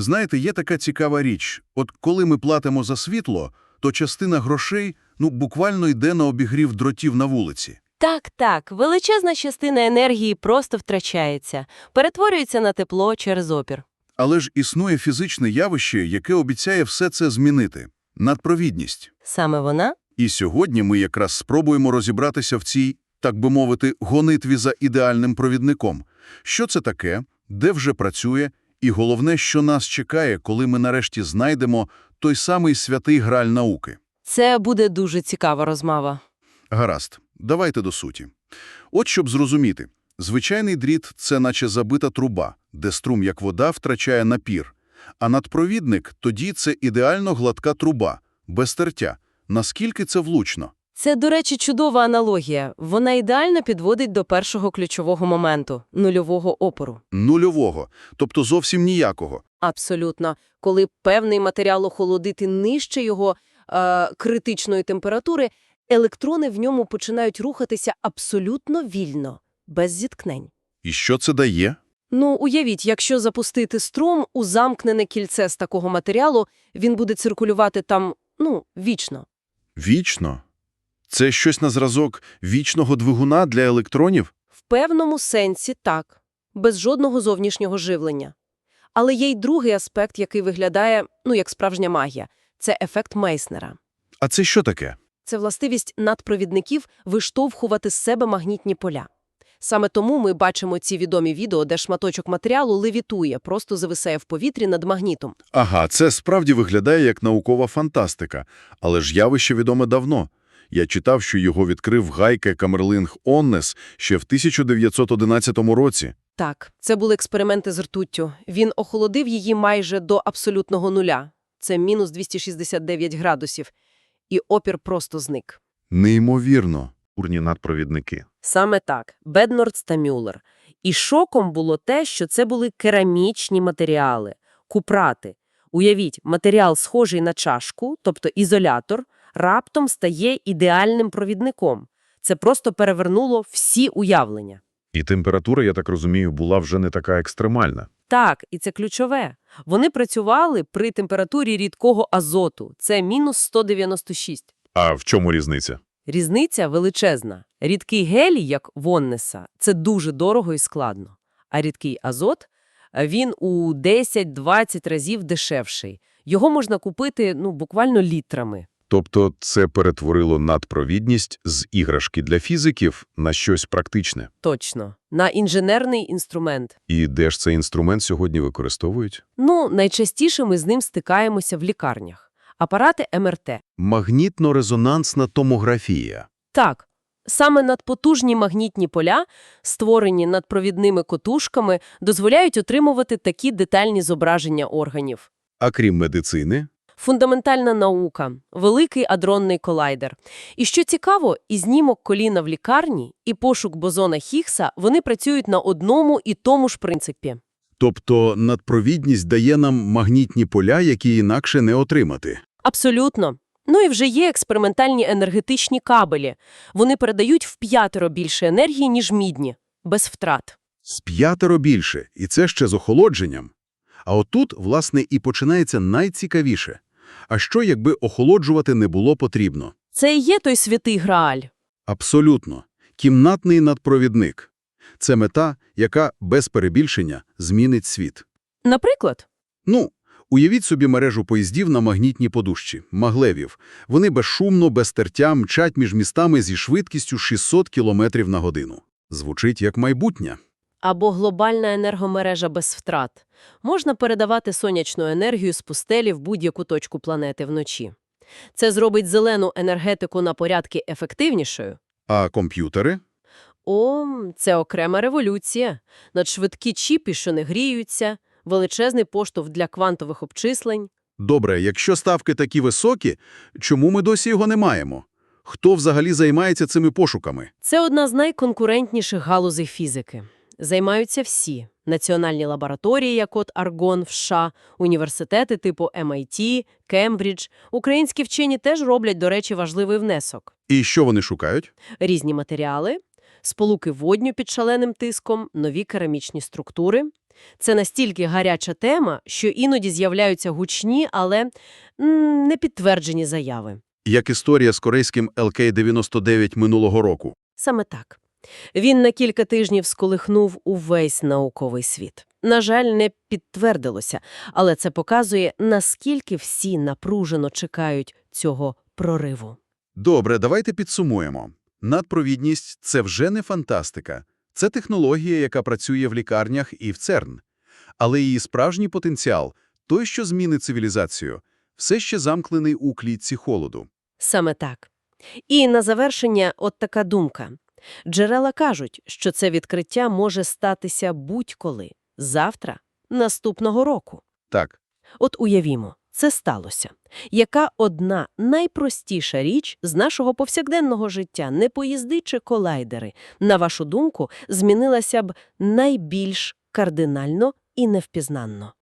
Знаєте, є така цікава річ. От коли ми платимо за світло, то частина грошей ну, буквально йде на обігрів дротів на вулиці. Так, так, величезна частина енергії просто втрачається, перетворюється на тепло через опір. Але ж існує фізичне явище, яке обіцяє все це змінити – надпровідність. Саме вона? І сьогодні ми якраз спробуємо розібратися в цій, так би мовити, гонитві за ідеальним провідником. Що це таке, де вже працює, і головне, що нас чекає, коли ми нарешті знайдемо той самий святий граль науки. Це буде дуже цікава розмова. Гаразд, давайте до суті. От щоб зрозуміти. Звичайний дріт – це наче забита труба, де струм, як вода, втрачає напір. А надпровідник – тоді це ідеально гладка труба, без тертя. Наскільки це влучно? Це, до речі, чудова аналогія. Вона ідеально підводить до першого ключового моменту – нульового опору. Нульового, тобто зовсім ніякого. Абсолютно. Коли певний матеріал охолодити нижче його е, критичної температури, електрони в ньому починають рухатися абсолютно вільно, без зіткнень. І що це дає? Ну, уявіть, якщо запустити струм у замкнене кільце з такого матеріалу, він буде циркулювати там, ну, вічно. Вічно? Це щось на зразок вічного двигуна для електронів? В певному сенсі так, без жодного зовнішнього живлення. Але є й другий аспект, який виглядає, ну, як справжня магія – це ефект Мейснера. А це що таке? Це властивість надпровідників виштовхувати з себе магнітні поля. Саме тому ми бачимо ці відомі відео, де шматочок матеріалу левітує, просто зависає в повітрі над магнітом. Ага, це справді виглядає як наукова фантастика, але ж явище відоме давно. Я читав, що його відкрив Гайке Камерлинг Оннес ще в 1911 році. Так, це були експерименти з ртуттю. Він охолодив її майже до абсолютного нуля. Це мінус 269 градусів. І опір просто зник. Неймовірно. Урні надпровідники. Саме так, Беднордс та Мюллер. І шоком було те, що це були керамічні матеріали, купрати. Уявіть, матеріал схожий на чашку, тобто ізолятор, раптом стає ідеальним провідником. Це просто перевернуло всі уявлення. І температура, я так розумію, була вже не така екстремальна. Так, і це ключове. Вони працювали при температурі рідкого азоту. Це мінус 196. А в чому різниця? Різниця величезна. Рідкий гелій, як Воннеса, це дуже дорого і складно. А рідкий азот, він у 10-20 разів дешевший. Його можна купити ну, буквально літрами. Тобто це перетворило надпровідність з іграшки для фізиків на щось практичне. Точно. На інженерний інструмент. І де ж цей інструмент сьогодні використовують? Ну, найчастіше ми з ним стикаємося в лікарнях. Апарати МРТ. Магнітно-резонансна томографія. Так, саме надпотужні магнітні поля, створені надпровідними котушками, дозволяють отримувати такі детальні зображення органів. А крім медицини? Фундаментальна наука, великий адронний колайдер. І що цікаво, і знімок коліна в лікарні, і пошук бозона Хіггса, вони працюють на одному і тому ж принципі. Тобто надпровідність дає нам магнітні поля, які інакше не отримати. Абсолютно. Ну і вже є експериментальні енергетичні кабелі. Вони передають в п'ятеро більше енергії, ніж мідні, без втрат. З п'ятеро більше, і це ще з охолодженням. А отут, власне, і починається найцікавіше. А що, якби охолоджувати не було потрібно? Це і є той святий Грааль. Абсолютно. Кімнатний надпровідник. Це мета, яка, без перебільшення, змінить світ. Наприклад, Ну, уявіть собі мережу поїздів на магнітній подушці – маглевів. Вони безшумно, без тертя мчать між містами зі швидкістю 600 км на годину. Звучить як майбутнє. Або глобальна енергомережа без втрат. Можна передавати сонячну енергію з пустелі в будь-яку точку планети вночі. Це зробить зелену енергетику на порядки ефективнішою. А комп'ютери? О, це окрема революція. Надшвидкі чіпи, що не гріються, величезний поштовх для квантових обчислень. Добре, якщо ставки такі високі, чому ми досі його не маємо? Хто взагалі займається цими пошуками? Це одна з найконкурентніших галузей фізики. Займаються всі – національні лабораторії, як от Аргон в США, університети типу MIT, Кембридж. Українські вчені теж роблять, до речі, важливий внесок. І що вони шукають? Різні матеріали, сполуки водню під шаленим тиском, нові керамічні структури. Це настільки гаряча тема, що іноді з'являються гучні, але непідтверджені заяви. Як історія з корейським ЛК-99 минулого року. Саме так. Він на кілька тижнів сколихнув увесь науковий світ. На жаль, не підтвердилося, але це показує, наскільки всі напружено чекають цього прориву. Добре, давайте підсумуємо. Надпровідність – це вже не фантастика. Це технологія, яка працює в лікарнях і в ЦЕРН. Але її справжній потенціал – той, що змінить цивілізацію, все ще замкнений у клітці холоду. Саме так. І на завершення от така думка. Джерела кажуть, що це відкриття може статися будь-коли. Завтра, наступного року. Так, От уявімо, це сталося. Яка одна найпростіша річ з нашого повсякденного життя, не поїзди чи колайдери, на вашу думку, змінилася б найбільш кардинально і невпізнанно?